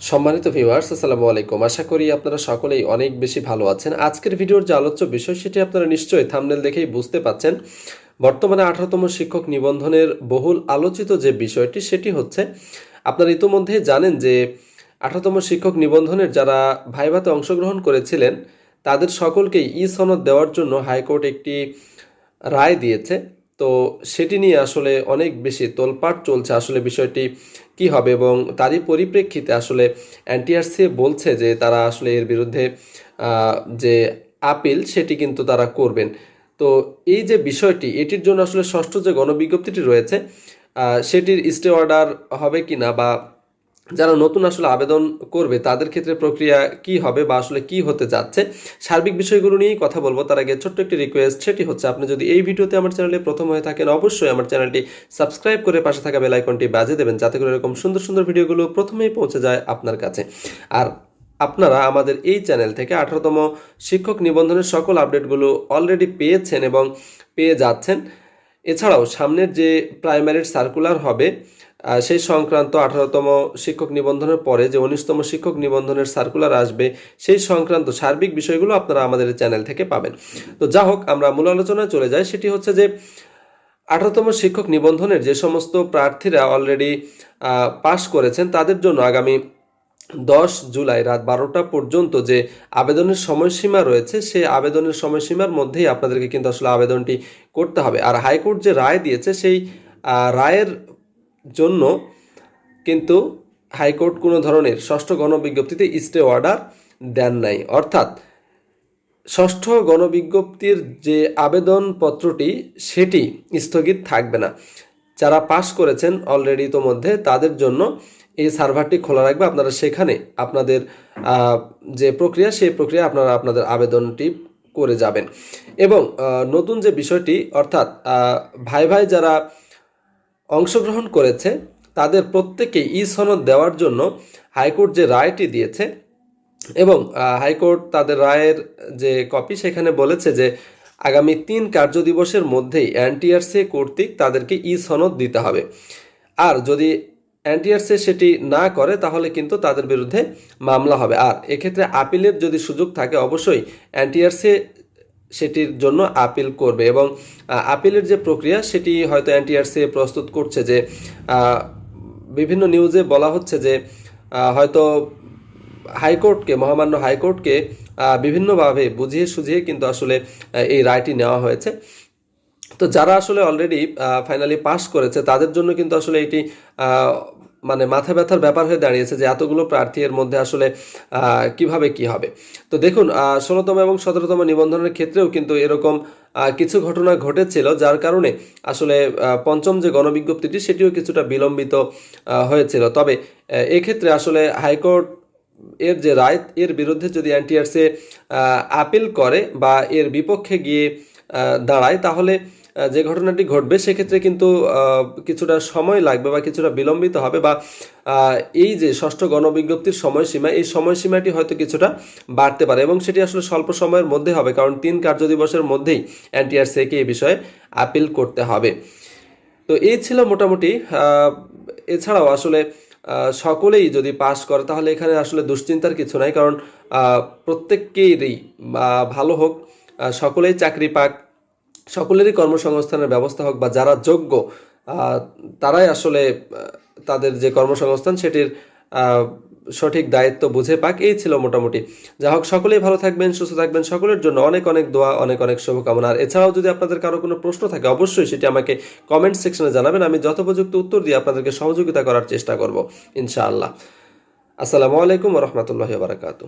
সম্মানিত ভিউয়ার্স আসসালামু আলাইকুম। আশা করি আপনারা সকলেই অনেক বেশি ভালো আছেন। আজকের ভিডিওর যে আলোচ্য বিষয়, সেটি আপনারা নিশ্চয়ই থামনেল দেখেই বুঝতে পাচ্ছেন। বর্তমানে আঠারোতম শিক্ষক নিবন্ধনের বহুল আলোচিত যে বিষয়টি, সেটি হচ্ছে, আপনারা ইতোমধ্যে জানেন যে আঠারোতম শিক্ষক নিবন্ধনের যারা ভাইভাতে অংশগ্রহণ করেছিলেন, তাদের সকলকেই ই সনদ দেওয়ার জন্য হাইকোর্ট একটি রায় দিয়েছে। তো সেটি নিয়ে আসলে অনেক বেশি তোলপাট চলছে। আসলে বিষয়টি কি হবে এবং তারই পরিপ্রেক্ষিতে আসলে এনটিআরসি বলছে যে তারা আসলে এর বিরুদ্ধে যে আপিল সেটি কিন্তু তারা করবেন। তো এই যে বিষয়টি, এটির জন্য আসলে ষষ্ঠ যে গণবিজ্ঞপ্তিটি রয়েছে সেটির স্টে অর্ডার হবে কিনা বা যারা নতুন আসলে আবেদন করবে, তাদের ক্ষেত্রে প্রক্রিয়া কি হবে বা আসলে কি হতে যাচ্ছে সার্বিক বিষয়গুলো নিয়েই কথা বলব। তার আগে ছোট্ট একটি রিকোয়েস্ট সেটি হচ্ছে আপনি যদি এই ভিডিওতে আমার চ্যানেলে প্রথম হয়ে থাকেন, অবশ্যই আমার চ্যানেলটি সাবস্ক্রাইব করে পাশে থাকা বেল আইকনটি বাজিয়ে দেবেন, যাতে করে এরকম সুন্দর সুন্দর ভিডিওগুলো প্রথমেই পৌঁছে যায় আপনার কাছে। আর আপনারা আমাদের এই চ্যানেল থেকে আঠারোতম শিক্ষক নিবন্ধনের সকল আপডেটগুলো অলরেডি পেয়েছেন এবং পেয়ে যাচ্ছেন। এছাড়াও সামনের যে প্রাইমারির সার্কুলার হবে সেই সংক্রান্ত আঠারোতম শিক্ষক নিবন্ধনের পরে যে উনিশতম শিক্ষক নিবন্ধনের সার্কুলার আসবে, সেই সংক্রান্ত সার্বিক বিষয়গুলো আপনারা আমাদের চ্যানেল থেকে পাবেন। তো যা হোক, আমরা মূল আলোচনায় চলে যাই। সেটি হচ্ছে যে, আঠারোতম শিক্ষক নিবন্ধনের যে সমস্ত প্রার্থীরা অলরেডি পাশ করেছেন, তাদের জন্য আগামী দশ জুলাই রাত বারোটা পর্যন্ত যে আবেদনের সময়সীমা রয়েছে, সেই আবেদনের সময়সীমার মধ্যেই আপনাদেরকে কিন্তু আসলে আবেদনটি করতে হবে। আর হাইকোর্ট যে রায় দিয়েছে, সেই রায়ের জন্য কিন্তু হাইকোর্ট কোনো ধরনের ষষ্ঠ গণবিজ্ঞপ্তিতে স্টে অর্ডার দেন নাই। অর্থাৎ ষষ্ঠ গণবিজ্ঞপ্তির যে আবেদনপত্রটি, সেটি স্থগিত থাকবে না। যারা পাশ করেছেন অলরেডি ইতোমধ্যে, তাদের জন্য এই সার্ভারটি খোলা রাখবে। আপনারা সেখানে আপনাদের যে প্রক্রিয়া, সেই প্রক্রিয়া আপনারা আপনাদের আবেদনটি করে যাবেন। এবং নতুন যে বিষয়টি, অর্থাৎ ভাই ভাই যারা অংশগ্রহণ করেছে, তাদের প্রত্যেকে ই সনদ দেওয়ার জন্য হাইকোর্ট যে রায়টি দিয়েছে এবং হাইকোর্ট তাদের রায়ের যে কপি সেখানে বলেছে যে আগামী তিন কার্য দিবসের মধ্যেই এনটিআরসি কর্তৃক তাদেরকে ই সনদ দিতে হবে। আর যদি এনটিআরসি সেটি না করে, তাহলে কিন্তু তাদের বিরুদ্ধে মামলা হবে। আর এক্ষেত্রে আপিলের যদি সুযোগ থাকে, অবশ্যই এনটিআরসি সেটির জন্য আপিল করবে এবং আপিলের যে প্রক্রিয়া সেটি হয়তো এনটিআরসি প্রস্তুত করছে যে বিভিন্ন নিউজে বলা হচ্ছে যে হয়তো হাইকোর্টকে, মহামান্য হাইকোর্টকে বিভিন্নভাবে বুঝিয়ে সুঝিয়ে কিন্তু আসলে এই রায়টি নেওয়া হয়েছে। তো যারা আসলে অলরেডি ফাইনালি পাস করেছে, তাদের জন্য কিন্তু আসলে এটি মানে মাথা ব্যথার ব্যাপার হয়ে দাঁড়িয়েছে যে এতগুলো প্রার্থী এর মধ্যে আসলে কীভাবে কি হবে? তো দেখুন ষোলোতম এবং সতেরোতম নিবন্ধনের ক্ষেত্রেও কিন্তু এরকম কিছু ঘটনা ঘটেছিল, যার কারণে আসলে পঞ্চম যে গণবিজ্ঞপ্তিটি সেটিও কিছুটা বিলম্বিত হয়েছিল। তবে এক্ষেত্রে আসলে হাইকোর্ট এর যে রায়, এর বিরুদ্ধে যদি এনটিআরসি আপিল করে বা এর বিপক্ষে গিয়ে দাঁড়ায়, তাহলে যে ঘটনাটি ঘটবে, সেক্ষেত্রে কিন্তু কিছুটা সময় লাগবে বা কিছুটা বিলম্বিত হবে বা এই যে ষষ্ঠ গণবিজ্ঞপ্তির সময়সীমা, এই সময়সীমাটি হয়তো কিছুটা বাড়তে পারে এবং সেটি আসলে স্বল্প সময়ের মধ্যে হবে কারণ তিন কার্যদিবসের মধ্যেই এনটিআরসিকে এই বিষয়ে আপিল করতে হবে। তো এই ছিল মোটামুটি এছাড়াও আসলে সকলেই যদি পাস করে, তাহলে এখানে আসলে দুশ্চিন্তার কিছু নাই কারণ বা ভালো হোক সকলেই চাকরি পাক সকলেরই কর্মসংস্থানের ব্যবস্থা হোক বা যারা যোগ্য তারাই আসলে তাদের যে কর্মসংস্থান সেটির সঠিক দায়িত্ব বুঝে পাক। এই ছিল মোটামুটি। যা হোক, সকলেই ভালো থাকবেন, সুস্থ থাকবেন, সকলের জন্য অনেক অনেক দোয়া, অনেক অনেক শুভকামনা। আর এছাড়াও যদি আপনাদের কারও কোনো প্রশ্ন থাকে, অবশ্যই সেটি আমাকে কমেন্ট সেকশনে জানাবেন। আমি যথোপযুক্ত উত্তর দিয়ে আপনাদেরকে সহযোগিতা করার চেষ্টা করব, ইনশাআল্লাহ। আসসালামু আলাইকুম রহমতুল্লাহ বারাকাতু